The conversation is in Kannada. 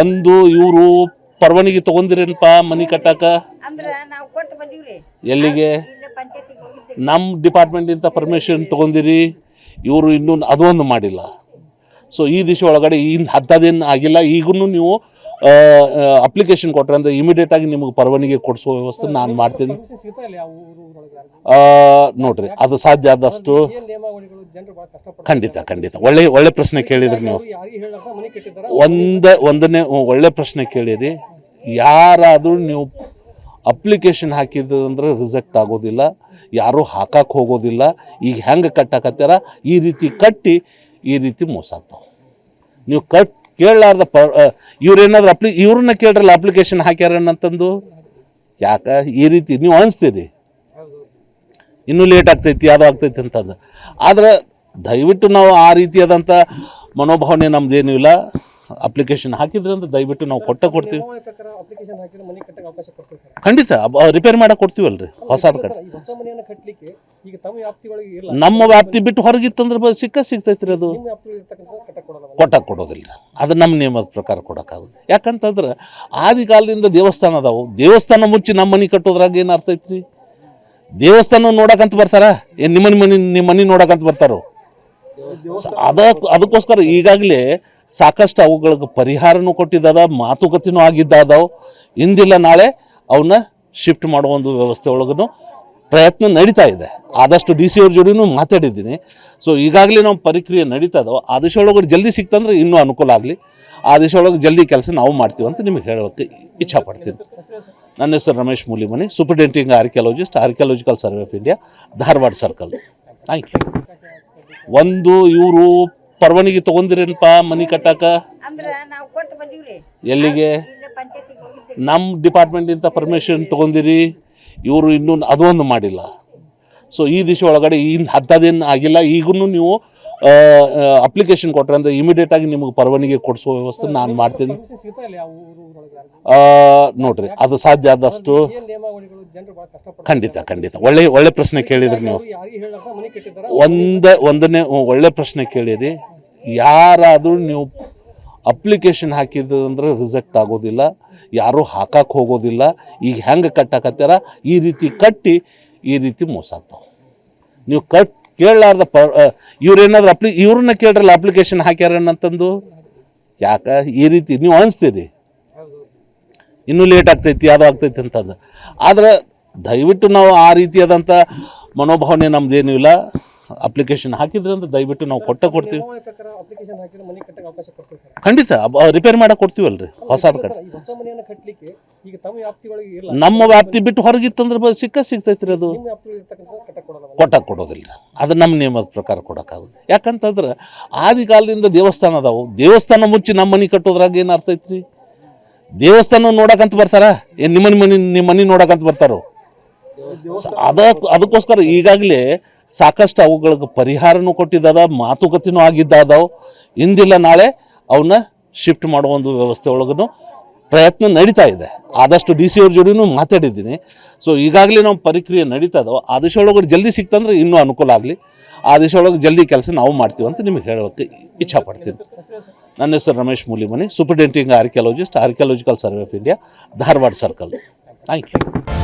ಒಂದು ಇವರು ಪರವಾನಗಿ ತಗೊಂಡಿರೇನಪ್ಪ ಮನಿ ಕಟ್ಟಾಕ? ಎಲ್ಲಿಗೆ? ನಮ್ಮ ಡಿಪಾರ್ಟ್ಮೆಂಟ್ ಇಂತ ಡಿಪಾರ್ಟ್ಮೆಂಟಿಂದ ಪರ್ಮಿಷನ್ ತಗೊಂದಿರಿ. ಇವರು ಇನ್ನೂ ಅದೊಂದು ಮಾಡಿಲ್ಲ. ಸೊ ಈ ದಿವಸ ಒಳಗಡೆ ಇನ್ನು ಹತ್ತದೇನು ಆಗಿಲ್ಲ. ಈಗೂ ನೀವು ಅಪ್ಲಿಕೇಶನ್ ಕೊಟ್ಟರೆ ಅಂದ್ರೆ ಇಮಿಡಿಯೇಟ್ ಆಗಿ ನಿಮಗೆ ಪರವಾನಿಗೆ ಕೊಡಿಸುವ ವ್ಯವಸ್ಥೆ ನಾನು ಮಾಡ್ತೀನಿ. ನೋಡ್ರಿ ಅದು ಸಾಧ್ಯ ಆದಷ್ಟು ಖಂಡಿತ ಖಂಡಿತ. ಒಳ್ಳೆ ಒಳ್ಳೆ ಪ್ರಶ್ನೆ ಕೇಳಿದ್ರಿ ನೀವು. ಒಂದೇ ಒಂದನೇ ಒಳ್ಳೆ ಪ್ರಶ್ನೆ ಕೇಳಿರಿ. ಯಾರಾದರೂ ನೀವು ಅಪ್ಲಿಕೇಶನ್ ಹಾಕಿದ್ದು ಅಂದ್ರೆ ರಿಜೆಕ್ಟ್ ಆಗೋದಿಲ್ಲ. ಯಾರೂ ಹಾಕಕ್ಕೆ ಹೋಗೋದಿಲ್ಲ. ಈಗ ಹೆಂಗೆ ಕಟ್ಟಾಕತ್ತಾರ ಈ ರೀತಿ ಕಟ್ಟಿ ಈ ರೀತಿ ಮೋಸ ಆಗ್ತಾವೆ. ನೀವು ಕಟ್ ಕೇಳಲಾರ್ದ ಪ ಇವ್ರೇನಾದ್ರು ಅಪ್ಲಿ ಇವ್ರನ್ನ ಕೇಳ್ರಲ್ಲ ಅಪ್ಲಿಕೇಶನ್ ಹಾಕ್ಯಾರನ್ನಂತಂದು ಯಾಕ? ಈ ರೀತಿ ನೀವು ಅನಿಸ್ತೀರಿ. ಇನ್ನೂ ಲೇಟ್ ಆಗ್ತೈತಿ ಅದು ಆಗ್ತೈತಿ ಅಂತಂದು. ಆದ್ರೆ ದಯವಿಟ್ಟು ನಾವು ಆ ರೀತಿಯಾದಂಥ ಮನೋಭಾವನೆ ನಮ್ದೇನೂ ಇಲ್ಲ. ಅಪ್ಲಿಕೇಶನ್ ಹಾಕಿದ್ರೆ ಅಂದ್ರೆ ದಯವಿಟ್ಟು ನಾವು ಕೊಟ್ಟ ಕೊಡ್ತೀವಿ. ಖಂಡಿತ ರಿಪೇರ್ ಮಾಡಕ್ಕೆ ಕೊಡ್ತೀವಲ್ರಿ ಹೊಸ ನಮ್ಮ ವ್ಯಾಪ್ತಿ ಬಿಟ್ಟು ಹೊರಗಿತ್ತಂದ್ರೆ ಸಿಕ್ಕ ಸಿಗ್ತೈತ್ರಿ ಅದು. ಕೊಟ್ಟಕ್ಕೆ ಕೊಡೋದಿಲ್ಲ. ಅದು ನಮ್ಮ ನಿಯಮದ ಪ್ರಕಾರ ಕೊಡೋಕ್ಕಾಗುತ್ತೆ. ಯಾಕಂತಂದ್ರೆ ಆದಿ ಕಾಲದಿಂದ ದೇವಸ್ಥಾನ ಅದಾವು. ದೇವಸ್ಥಾನ ಮುಚ್ಚಿ ನಮ್ಮ ಮನೆ ಕಟ್ಟೋದ್ರಾಗ ಏನು ಅರ್ಥ ಐತ್ರಿ? ದೇವಸ್ಥಾನ ನೋಡಕ್ಕಂತ ಬರ್ತಾರ? ಏನು ನಿಮ್ಮ ಮನೆ ನಿಮ್ಮ ಮನೆ ನೋಡಕ್ಕಂತ ಬರ್ತಾರೋ? ಅದ ಅದಕ್ಕೋಸ್ಕರ ಈಗಾಗಲೇ ಸಾಕಷ್ಟು ಅವುಗಳಿಗೆ ಪರಿಹಾರನೂ ಕೊಟ್ಟಿದ್ದಾದ, ಮಾತುಕತೆನೂ ಆಗಿದ್ದಾದವು. ಇಂದಿಲ್ಲ, ನಾಳೆ ಅವನ್ನ ಶಿಫ್ಟ್ ಮಾಡೋ ಒಂದು ವ್ಯವಸ್ಥೆ ಒಳಗೂ ಪ್ರಯತ್ನ ನಡೀತಾ ಇದೆ. ಆದಷ್ಟು ಡಿ ಸಿ ಅವ್ರ ಜೋಡಿನೂ ಮಾತಾಡಿದ್ದೀನಿ. ಸೊ ಈಗಾಗಲೇ ನಾವು ಪ್ರಕ್ರಿಯೆ ನಡೀತಾ ಇದಾವೆ ಆ ದಿವಸ ಒಳಗಡೆ ಜಲ್ದಿ ಸಿಕ್ತಂದ್ರೆ ಇನ್ನೂ ಅನುಕೂಲ ಆಗಲಿ. ಆ ದಿವಸ ಒಳಗೆ ಜಲ್ದಿ ಕೆಲಸ ನಾವು ಮಾಡ್ತೀವಿ ಅಂತ ನಿಮಗೆ ಹೇಳೋಕ್ಕೆ ಇಚ್ಛಾಪಡ್ತೀನಿ ನನ್ನ ಹೆಸರು Ramesh Mulimani superintending archaeologist archaeological survey of India Dharwad circle thank you ಒಂದು, ಇವರು ಪರವಾನಗಿ ತಗೊಂಡಿರೇನಪ್ಪ ಮನಿ ಕಟ್ಟಾಕ? ಅಂದ್ರ ನಾವು ಕೊಟ್ಟು ಬಂದೀವ್ರಿ. ಎಲ್ಲಿಗೆ? ಇಲ್ಲೇ ಪಂಚಾಯತಿಗೆ ಹೋಗಿದ್ರಿ ನಮ್ಮ ಡಿಪಾರ್ಟ್ಮೆಂಟಿಂದ ಪರ್ಮಿಷನ್ ತಗೊಂಡಿರಿ. ಇವರು ಇನ್ನೂ ಅದೊಂದು ಮಾಡಿಲ್ಲ. ಸೊ ಈ ದಿಶೆ ಒಳಗಡೆ ಇನ್ನು ಹತ್ತದೇನು ಆಗಿಲ್ಲ. ಈಗೂ ನೀವು ಅಪ್ಲಿಕೇಶನ್ ಕೊಟ್ಟರೆ ಅಂದ್ರೆ ಇಮಿಡಿಯೇಟ್ ಆಗಿ ನಿಮಗೆ ಪರವಾನಗಿ ಕೊಡಿಸೋ ವ್ಯವಸ್ಥೆ ನಾನು ಮಾಡ್ತೀನಿ. ನೋಡ್ರಿ ಅದು ಸಾಧ್ಯ ಆದಷ್ಟು ಖಂಡಿತ ಖಂಡಿತ. ಒಳ್ಳೆ ಒಳ್ಳೆ ಪ್ರಶ್ನೆ ಕೇಳಿದ್ರಿ ನೀವು. ಒಂದೇ ಒಂದನೇ ಒಳ್ಳೆ ಪ್ರಶ್ನೆ ಕೇಳಿರಿ. ಯಾರಾದರೂ ನೀವು ಅಪ್ಲಿಕೇಶನ್ ಹಾಕಿದ್ದು ಅಂದ್ರೆ ರಿಜೆಕ್ಟ್ ಆಗೋದಿಲ್ಲ, ಯಾರೂ ಹಾಕಕ್ಕೆ ಹೋಗೋದಿಲ್ಲ, ಈಗ ಹೆಂಗೆ ಕಟ್ಟಾಕತ್ತಾರ? ಈ ರೀತಿ ಕಟ್ಟಿ ಈ ರೀತಿ ಮೋಸ ಆಗ್ತಾವೆ. ನೀವು ಕಟ್ ಕೇಳಲಾರ್ದ ಪ ಇವ್ರೇನಾದ್ರು ಅಪ್ಲಿ, ಇವ್ರನ್ನ ಕೇಳ್ರಲ್ಲ ಅಪ್ಲಿಕೇಶನ್ ಹಾಕ್ಯಾರನ್ನಂತಂದು ಯಾಕೆ? ಈ ರೀತಿ ನೀವು ಅನಿಸ್ತೀರಿ. ಇನ್ನೂ ಲೇಟ್ ಆಗ್ತೈತಿ ಅದು ಆಗ್ತೈತಿ ಅಂತಂದು. ಆದ್ರೆ ದಯವಿಟ್ಟು ನಾವು ಆ ರೀತಿಯಾದಂಥ ಮನೋಭಾವನೆ ನಮ್ದೇನೂ ಇಲ್ಲ. ಅಪ್ಲಿಕೇಶನ್ ಹಾಕಿದ್ರೆ ಅಂದ್ರೆ ದಯವಿಟ್ಟು ನಾವು ಕೊಟ್ಟ ಕೊಡ್ತೀವಿ. ಖಂಡಿತ ರಿಪೇರ್ ಮಾಡಕ್ಕೆ ಕೊಡ್ತೀವಲ್ರಿ ಹೊಸ ನಮ್ಮ ವ್ಯಾಪ್ತಿ ಬಿಟ್ಟು ಹೊರಗಿತ್ತಂದ್ರೆ ಸಿಕ್ಕ ಸಿಗ್ತೈತ್ರಿ ಅದು. ಕೊಟ್ಟಕ್ಕೆ ಕೊಡೋದಿಲ್ಲ. ಅದು ನಮ್ಮ ನಿಯಮದ ಪ್ರಕಾರ ಕೊಡೋಕ್ಕಾಗುತ್ತೆ ಯಾಕಂತಂದ್ರೆ ಆದಿಕಾಲದಿಂದ ದೇವಸ್ಥಾನ ಅದಾವು. ದೇವಸ್ಥಾನ ಮುಚ್ಚಿ ನಮ್ಮ ಮನೆ ಕಟ್ಟೋದ್ರಾಗ ಏನು ಅರ್ಥ ಐತ್ರಿ? ದೇವಸ್ಥಾನ ನೋಡಕ್ಕಂತ ಬರ್ತಾರ? ಏನು ನಿಮ್ಮ ಮನೆ ನಿಮ್ಮ ಮನೆ ನೋಡಕ್ಕಂತ ಬರ್ತಾರೋ? ಅದ ಅದಕ್ಕೋಸ್ಕರ ಈಗಾಗಲೇ ಸಾಕಷ್ಟು ಅವುಗಳಿಗೆ ಪರಿಹಾರನೂ ಕೊಟ್ಟಿದ್ದಾದ, ಮಾತುಕತೆನೂ ಆಗಿದ್ದಾದವು. ಇಂದಿಲ್ಲ, ನಾಳೆ ಅವನ್ನ ಶಿಫ್ಟ್ ಮಾಡೋ ಒಂದು ವ್ಯವಸ್ಥೆ ಒಳಗೂ ಪ್ರಯತ್ನ ನಡೀತಾ ಇದೆ. ಆದಷ್ಟು ಡಿ ಸಿ ಅವ್ರ ಜೋಡಿನೂ ಮಾತಾಡಿದ್ದೀನಿ. ಸೊ ಈಗಾಗಲೇ ನಾವು ಪ್ರಕ್ರಿಯೆ ನಡೀತಾ ಇದಾವೆ ಆ ದಿವಸ ಒಳಗಡೆ ಜಲ್ದಿ ಸಿಕ್ತಂದ್ರೆ ಇನ್ನೂ ಅನುಕೂಲ ಆಗಲಿ. ಆ ದಿವಸ ಒಳಗೆ ಜಲ್ದಿ ಕೆಲಸ ನಾವು ಮಾಡ್ತೀವಿ ಅಂತ ನಿಮಗೆ ಹೇಳೋಕ್ಕೆ ಇಚ್ಛಾಪಡ್ತೀನಿ ನನ್ನ ಹೆಸರು Ramesh Mulimani superintending archaeologist archaeological survey of India Dharwad circle thank you